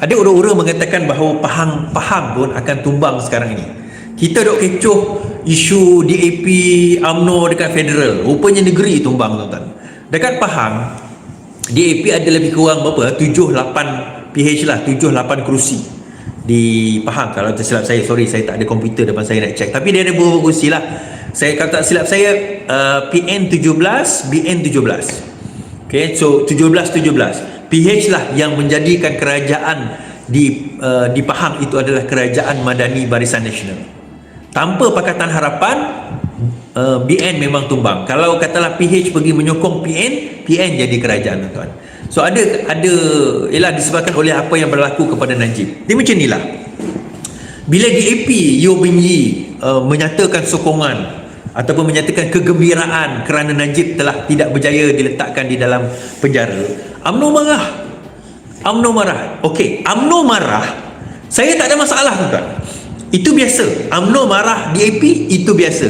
ada orang-orang mengatakan bahawa Pahang Pahang pun akan tumbang sekarang ini. Kita dok kecoh isu DAP UMNO dekat federal. Rupanya negeri tumbang tuan-tuan. Dekat Pahang DAP ada lebih kurang berapa? 7-8 PH lah 7-8 kerusi. Di Pahang kalau tersilap saya sorry saya tak ada komputer depan saya nak check. Tapi dia ada beberapa kerusi lah. Saya kalau tak silap saya uh, PN 17 BN 17 okay so 17 17 PH lah yang menjadikan kerajaan di uh, di Pahang itu adalah kerajaan Madani Barisan Nasional. Tanpa Pakatan Harapan uh, BN memang tumbang. Kalau katalah PH pergi menyokong PN PN jadi kerajaan tuan so ada ada ialah disebabkan oleh apa yang berlaku kepada Najib. Dia macam inilah bila DAP Yo Bin Yi uh, menyatakan sokongan ataupun menyatakan kegembiraan kerana Najib telah tidak berjaya diletakkan di dalam penjara UMNO marah. UMNO marah. Okey, UMNO marah saya tak ada masalah tuan itu biasa. UMNO marah DAP itu biasa.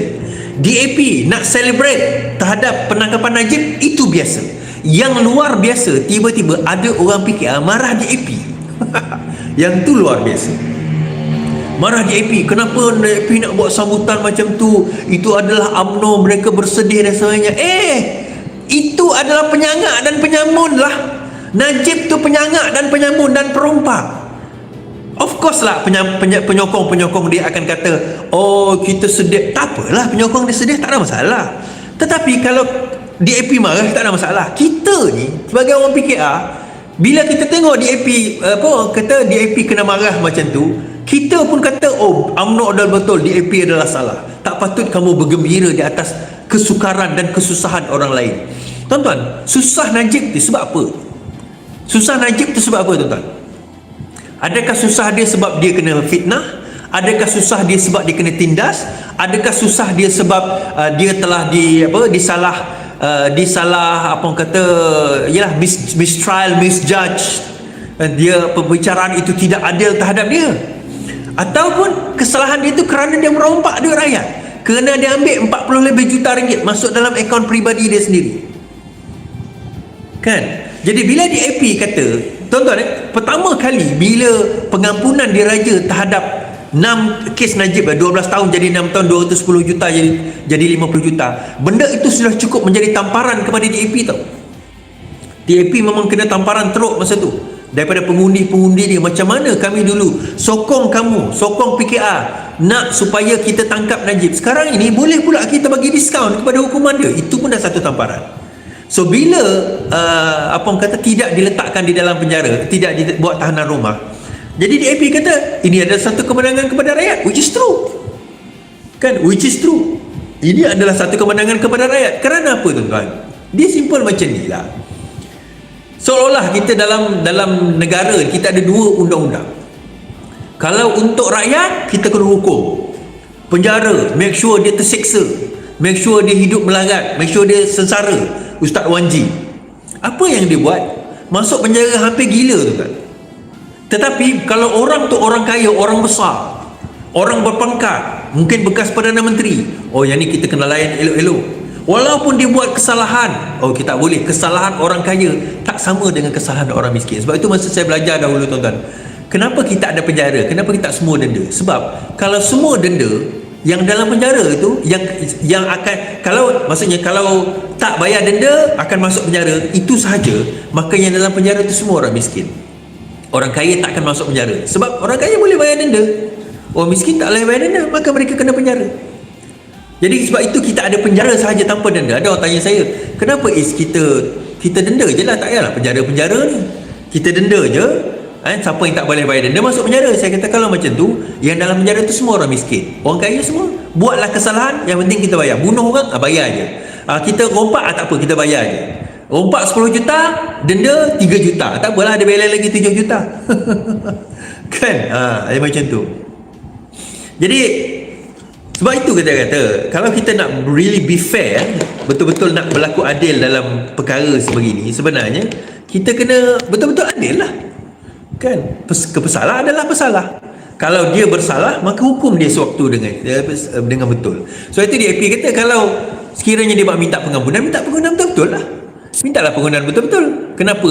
DAP nak celebrate terhadap penangkapan Najib itu biasa. Yang luar biasa tiba-tiba ada orang PKR marah DAP yang tu luar biasa. Marah DAP kenapa DAP nak buat sambutan macam tu? Itu adalah UMNO mereka bersedih dan sebagainya. Eh itu adalah penyangak dan penyamun lah. Najib tu penyangak dan penyamun dan perompak. Of course lah penyokong-penyokong dia akan kata Oh kita sedih. Tak apalah penyokong dia sedih tak ada masalah. Tetapi kalau DAP marah tak ada masalah. Kita ni sebagai orang PKR Bila kita tengok DAP apa Kata DAP kena marah macam tu kita pun kata oh UMNO adalah betul DAP adalah salah. Tak patut kamu bergembira di atas kesukaran dan kesusahan orang lain. Tuan-tuan susah Najib tu sebab apa? Susah Najib tu sebab apa tuan-tuan? Adakah susah dia sebab dia kena fitnah? Adakah susah dia sebab dia kena tindas? Adakah susah dia sebab uh, dia telah di apa disalah uh, disalah apa orang kata yalah mis, mistrial misjudge. Uh, dia pembicaraan itu tidak adil terhadap dia. Ataupun kesalahan dia itu kerana dia merompak duit rakyat kerana dia ambil 40 lebih juta ringgit masuk dalam akaun peribadi dia sendiri. Kan? Jadi bila DAP kata tuan-tuan eh, pertama kali bila pengampunan diraja terhadap 6 kes Najib 12 eh, tahun jadi 6 tahun 210 juta jadi jadi 50 juta benda itu sudah cukup menjadi tamparan kepada DAP tau. DAP memang kena tamparan teruk masa tu daripada pengundi-pengundi dia macam mana kami dulu? Sokong kamu sokong PKR nak supaya kita tangkap Najib. Sekarang ini boleh pula kita bagi diskaun kepada hukuman dia. Itu pun dah satu tamparan. So bila uh, apa orang kata tidak diletakkan di dalam penjara tidak dibuat tahanan rumah jadi DAP kata ini adalah satu kemenangan kepada rakyat. Which is true. Kan? Which is true. Ini adalah satu kemenangan kepada rakyat. Kerana apa tuan-tuan? Dia simple macam ni lah seolah-olah kita dalam dalam negara kita ada dua undang-undang. Kalau untuk rakyat kita kena hukum. Penjara make sure dia terseksa make sure dia hidup melarat. Make sure dia sengsara. Ustaz Wanji. Apa yang dia buat? Masuk penjara hampir gila tu kan tetapi kalau orang tu orang kaya orang besar orang berpangkat mungkin bekas Perdana Menteri. Oh yang ni kita kena layan elok-elok Walaupun dia buat kesalahan. Oh kita boleh. Kesalahan orang kaya Tak sama dengan kesalahan orang miskin. Sebab itu masa saya belajar dahulu tuan-tuan Kenapa kita ada penjara? Kenapa kita tak semua denda? Sebab Kalau semua denda Yang dalam penjara itu Yang yang akan Kalau Maksudnya kalau Tak bayar denda Akan masuk penjara. Itu sahaja. Maka yang dalam penjara itu Semua orang miskin. Orang kaya tak akan masuk penjara. Sebab orang kaya boleh bayar denda. Orang miskin tak boleh bayar denda Maka mereka kena penjara jadi sebab itu kita ada penjara sahaja tanpa denda. Ada orang tanya saya, kenapa is kita kita denda je lah, tak payahlah penjara-penjara ni. Kita denda je, eh, siapa yang tak boleh bayar denda masuk penjara. Saya kata kalau macam tu, yang dalam penjara tu semua orang miskin. Orang kaya semua. Buatlah kesalahan, yang penting kita bayar. Bunuh orang, ah, bayar je. Ah, kita rompak, ah, tak apa, kita bayar je. Rompak 10 juta, denda 3 juta. Tak apalah, ada bayar lagi 7 juta. kan? Ah, macam tu. Jadi, sebab itu kita kata Kalau kita nak really be fair Betul-betul nak berlaku adil dalam perkara sebegini Sebenarnya Kita kena betul-betul adil lah. Kan? Kepesalah adalah pesalah Kalau dia bersalah Maka hukum dia sewaktu dengan dengan betul. So itu dia kata Kalau sekiranya dia minta pengampunan Minta pengampunan betul-betul lah. Mintalah pengampunan betul-betul. Kenapa?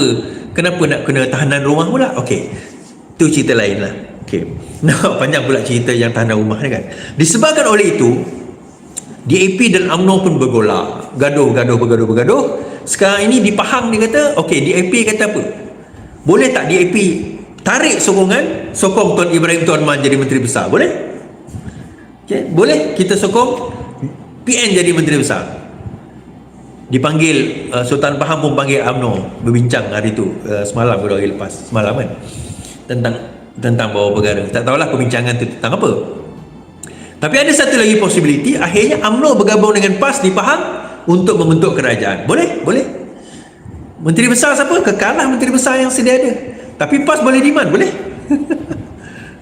Kenapa nak kena tahanan rumah pula? Okey. Itu cerita lain lah okay. nah panjang pula cerita yang tahanan rumah ni kan? Disebabkan oleh itu DAP dan UMNO pun bergolak. Gaduh gaduh bergaduh bergaduh. Sekarang ini di Pahang dia kata ok DAP kata apa? Boleh tak DAP tarik sokongan sokong Tuan Ibrahim Tuan Man jadi Menteri Besar? Boleh? Okay. boleh kita sokong PN jadi Menteri Besar. Dipanggil uh, Sultan Pahang pun panggil UMNO berbincang hari tu uh, semalam baru hari lepas semalam kan tentang tentang bawa perkara tak tahulah perbincangan tu tentang apa tapi ada satu lagi possibility akhirnya UMNO bergabung dengan PAS di Pahang untuk membentuk kerajaan boleh? boleh? Menteri Besar siapa? kekalah Menteri Besar yang sedia ada tapi PAS boleh diman boleh?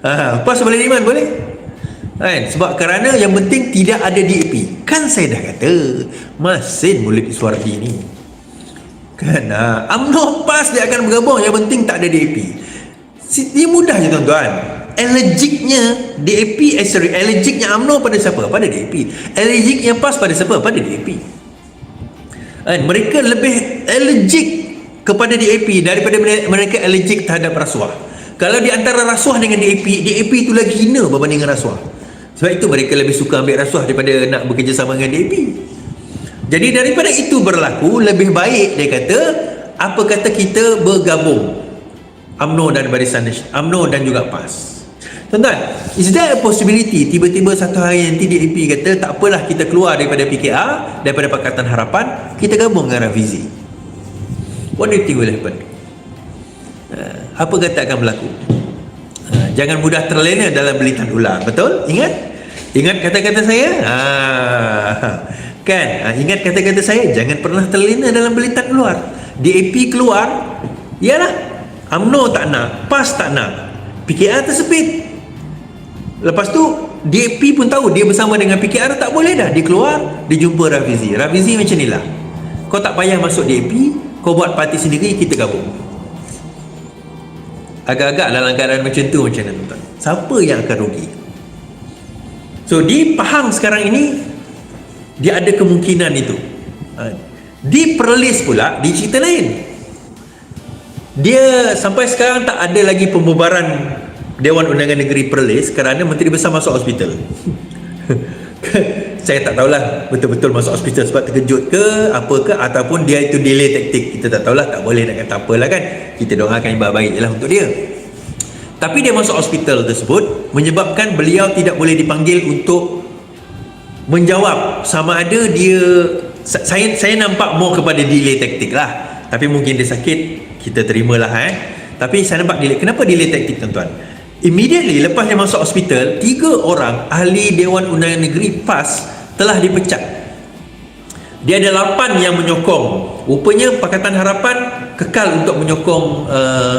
ha, PAS boleh diman boleh? Kan? Sebab kerana yang penting tidak ada DAP. Kan saya dah kata, masin mulut Iswardi ni. Kan? Ha, UMNO PAS dia akan bergabung, yang penting tak ada DAP. Dia mudah je tuan-tuan. Allergiknya DAP, eh sorry, allergiknya UMNO pada siapa? Pada DAP. Allergiknya PAS pada siapa? Pada DAP. Kan? Mereka lebih allergik kepada DAP daripada mereka allergik terhadap rasuah. Kalau di antara rasuah dengan DAP, DAP itu lagi hina berbanding dengan rasuah. Sebab itu mereka lebih suka ambil rasuah daripada nak bekerjasama dengan DAP. Jadi daripada itu berlaku, lebih baik dia kata, apa kata kita bergabung UMNO dan Barisan UMNO dan juga PAS. Tuan-tuan, is there a possibility tiba-tiba satu hari nanti DAP kata tak apalah kita keluar daripada PKR, daripada Pakatan Harapan, kita gabung dengan Rafizi. What do you think will happen? Uh, apa kata akan berlaku? Uh, jangan mudah terlena dalam belitan ular. Betul? Ingat? Ingat kata-kata saya? Ha. Kan? Ha, ingat kata-kata saya? Jangan pernah terlena dalam belitan luar. DAP keluar, ialah UMNO tak nak, PAS tak nak. PKR tersepit. Lepas tu, DAP pun tahu dia bersama dengan PKR tak boleh dah. Dia keluar, dia jumpa Rafizi. Rafizi macam ni lah. Kau tak payah masuk DAP, kau buat parti sendiri, kita gabung. Agak-agak dalam keadaan macam tu macam mana tuan-tuan? Siapa yang akan rugi? So di Pahang sekarang ini dia ada kemungkinan itu. Ha. Di Perlis pula di cerita lain. Dia sampai sekarang tak ada lagi pembubaran Dewan Undangan Negeri Perlis kerana Menteri Besar masuk hospital. Saya tak tahulah betul-betul masuk hospital sebab terkejut ke apa ke ataupun dia itu delay taktik. Kita tak tahulah tak boleh nak kata apalah kan. Kita doakan yang baik-baik lah untuk dia. Tapi dia masuk hospital tersebut menyebabkan beliau tidak boleh dipanggil untuk menjawab sama ada dia saya saya nampak more kepada delay taktik lah. Tapi mungkin dia sakit, kita terimalah eh. Tapi saya nampak delay. Kenapa delay taktik tuan-tuan? Immediately lepas dia masuk hospital, tiga orang ahli Dewan Undangan Negeri PAS telah dipecat. Dia ada lapan yang menyokong. Rupanya Pakatan Harapan kekal untuk menyokong uh,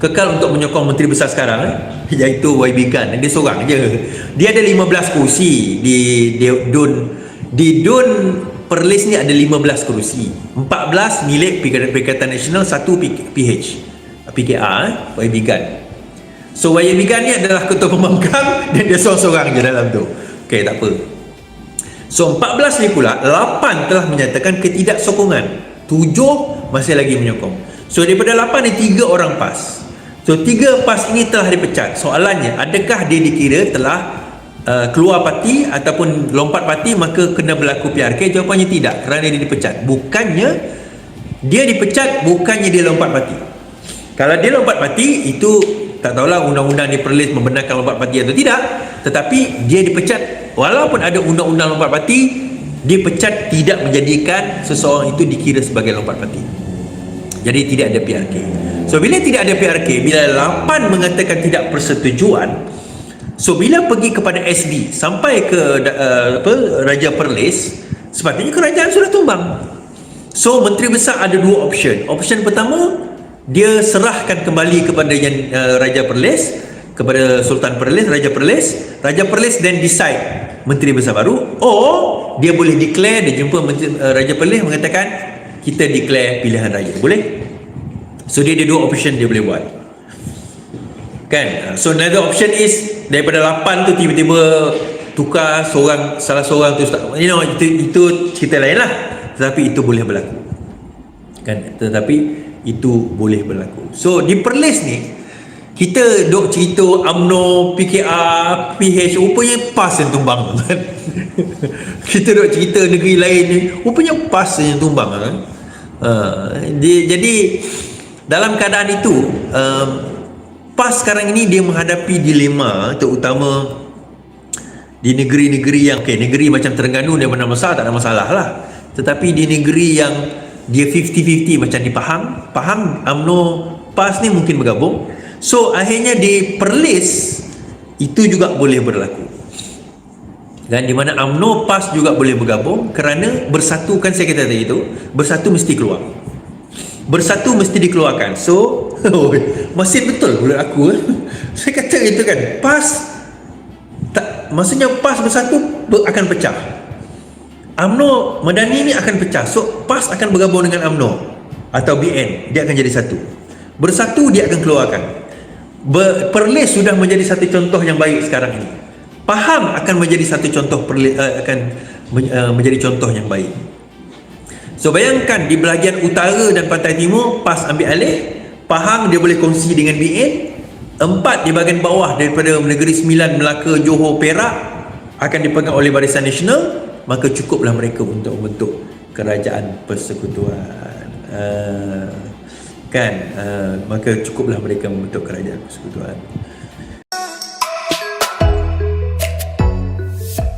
kekal untuk menyokong menteri besar sekarang eh? iaitu YB Gan dia seorang je dia ada 15 kursi di, di Dun di Dun Perlis ni ada 15 kursi 14 milik Perikatan Nasional 1 PH PKR eh? YB Gan so YB Gan ni adalah ketua pembangkang dan dia seorang-seorang je dalam tu. Ok tak apa. So 14 ni pula 8 telah menyatakan ketidaksokongan. 7 masih lagi menyokong. So daripada 8 ni 3 orang pas. So tiga PAS ini telah dipecat. Soalannya, adakah dia dikira telah uh, keluar parti ataupun lompat parti maka kena berlaku PRK? Jawapannya tidak kerana dia dipecat. Bukannya dia dipecat bukannya dia lompat parti. Kalau dia lompat parti itu tak tahulah undang-undang di Perlis membenarkan lompat parti atau tidak, tetapi dia dipecat walaupun ada undang-undang lompat parti dipecat tidak menjadikan seseorang itu dikira sebagai lompat parti. Jadi tidak ada PRK. So bila tidak ada PRK, bila lapan mengatakan tidak persetujuan, so bila pergi kepada SB sampai ke uh, apa Raja Perlis, sepatutnya kerajaan sudah tumbang. So menteri besar ada dua option. Option pertama, dia serahkan kembali kepada yang uh, Raja Perlis, kepada Sultan Perlis, Raja Perlis. Raja Perlis then decide menteri besar baru or dia boleh declare dia jumpa menteri, uh, Raja Perlis mengatakan kita declare pilihan raya. Boleh? So dia ada dua option dia boleh buat. Kan? So another option is daripada 8 tu tiba-tiba tukar seorang salah seorang tu you know itu itu cerita lain lah. Tetapi itu boleh berlaku. Kan? Tetapi itu boleh berlaku. So di Perlis ni kita dok cerita UMNO, PKR, PH rupanya PAS yang tumbang kan kita dok cerita negeri lain ni rupanya PAS yang tumbang kan uh, dia, jadi dalam keadaan itu um, PAS sekarang ini dia menghadapi dilema terutama di negeri-negeri yang okay, negeri macam Terengganu dia mana masalah tak ada masalah lah. Tetapi di negeri yang dia 50-50 macam di Pahang Pahang UMNO PAS ni mungkin bergabung. So akhirnya di Perlis itu juga boleh berlaku. Dan di mana UMNO PAS juga boleh bergabung kerana bersatu kan saya kata tadi itu bersatu mesti keluar. Bersatu mesti dikeluarkan. So masih betul bulat aku saya kata itu kan PAS tak maksudnya PAS bersatu ber, akan pecah. AMNO Madani ni akan pecah. So PAS akan bergabung dengan AMNO atau BN dia akan jadi satu. Bersatu dia akan keluarkan. Ber, Perlis sudah menjadi satu contoh yang baik sekarang ini. Pahang akan menjadi satu contoh perlis, uh, akan uh, menjadi contoh yang baik. So bayangkan di bahagian utara dan pantai timur PAS ambil alih Pahang dia boleh kongsi dengan BN Empat di bahagian bawah daripada Negeri Sembilan, Melaka, Johor, Perak akan dipegang oleh Barisan Nasional maka cukuplah mereka untuk membentuk kerajaan persekutuan. Uh, kan? Uh, maka cukuplah mereka membentuk kerajaan persekutuan